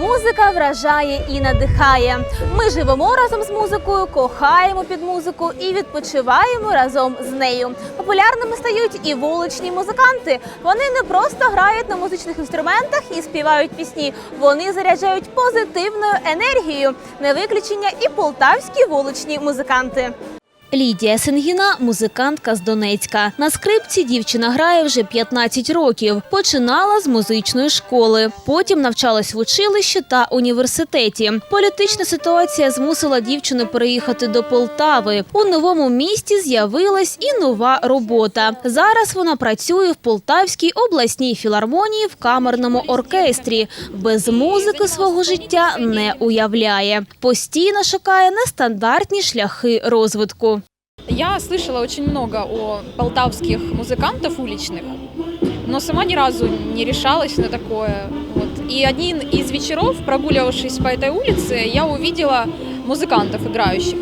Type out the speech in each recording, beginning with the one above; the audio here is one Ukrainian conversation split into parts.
Музика вражає і надихає. Ми живемо разом з музикою, кохаємо під музику і відпочиваємо разом з нею. Популярними стають і вуличні музиканти. Вони не просто грають на музичних інструментах і співають пісні. Вони заряджають позитивною енергією. Не виключення і полтавські вуличні музиканти. Лідія Сенгіна – музикантка з Донецька. На скрипці дівчина грає вже 15 років. Починала з музичної школи. Потім навчалась в училищі та університеті. Політична ситуація змусила дівчину переїхати до Полтави. У новому місті з'явилась і нова робота. Зараз вона працює в Полтавській обласній філармонії в камерному оркестрі. Без музики свого життя не уявляє. Постійно шукає нестандартні шляхи розвитку. Я слышала очень много о полтавских музыкантов уличных, но сама ни разу не решалась на такое. Вот. И один из вечеров, прогуливавшись по этой улице, я увидела музыкантов играющих.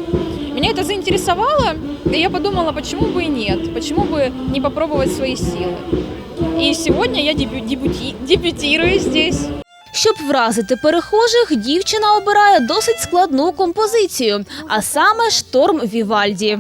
Меня это заинтересовало, и я подумала, почему бы и нет, почему бы не попробовать свои силы. И сегодня я дебю- дебюти- дебютирую здесь. Щоб вразити перехожих, дівчина обирає досить складну композицію, а саме шторм Вівальді.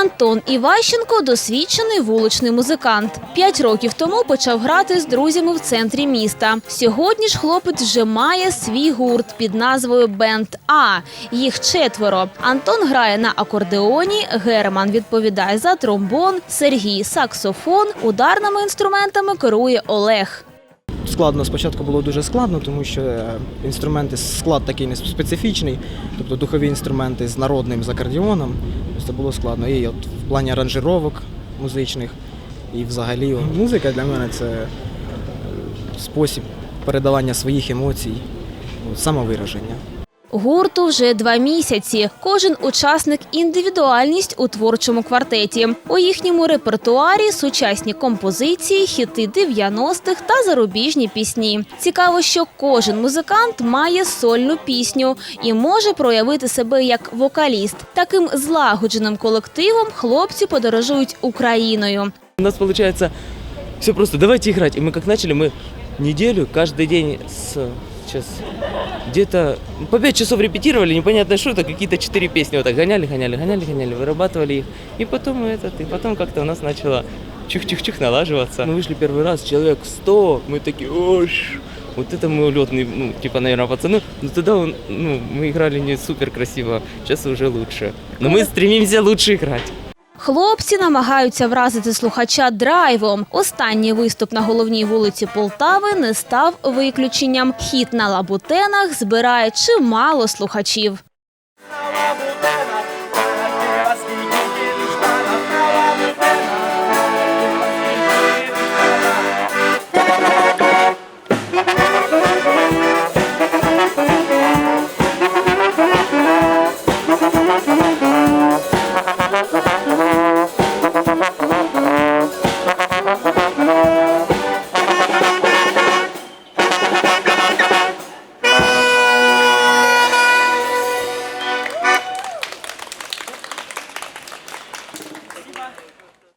Антон Іващенко досвідчений вуличний музикант. П'ять років тому почав грати з друзями в центрі міста. Сьогодні ж хлопець вже має свій гурт під назвою Бенд А. Їх четверо. Антон грає на акордеоні, Герман відповідає за тромбон, Сергій саксофон. Ударними інструментами керує Олег. Складно спочатку було дуже складно, тому що е, інструменти склад такий не специфічний, тобто духові інструменти з народним з акордіоном. Це було складно. І от в плані аранжировок музичних, і взагалі музика для мене це е, спосіб передавання своїх емоцій, самовираження. Гурту вже два місяці. Кожен учасник індивідуальність у творчому квартеті. У їхньому репертуарі сучасні композиції, хіти 90-х та зарубіжні пісні. Цікаво, що кожен музикант має сольну пісню і може проявити себе як вокаліст. Таким злагодженим колективом хлопці подорожують Україною. У нас получается все просто, давайте играть. И мы как начали, мы неделю, каждый день с сейчас где-то по 5 часов репетировали, непонятно что это, какие-то 4 песни вот так гоняли, гоняли, гоняли, гоняли, вырабатывали их. И потом этот, и потом как-то у нас начало чух-чух-чух налаживаться. Мы вышли первый раз, человек 100, мы такие, ош, вот это мы улетные, ну, типа, наверное, пацаны. Но тогда он, ну, мы играли не супер красиво, сейчас уже лучше. Но мы стремимся лучше играть. Хлопці намагаються вразити слухача драйвом. Останній виступ на головній вулиці Полтави не став виключенням. Хіт на лабутенах збирає чимало слухачів.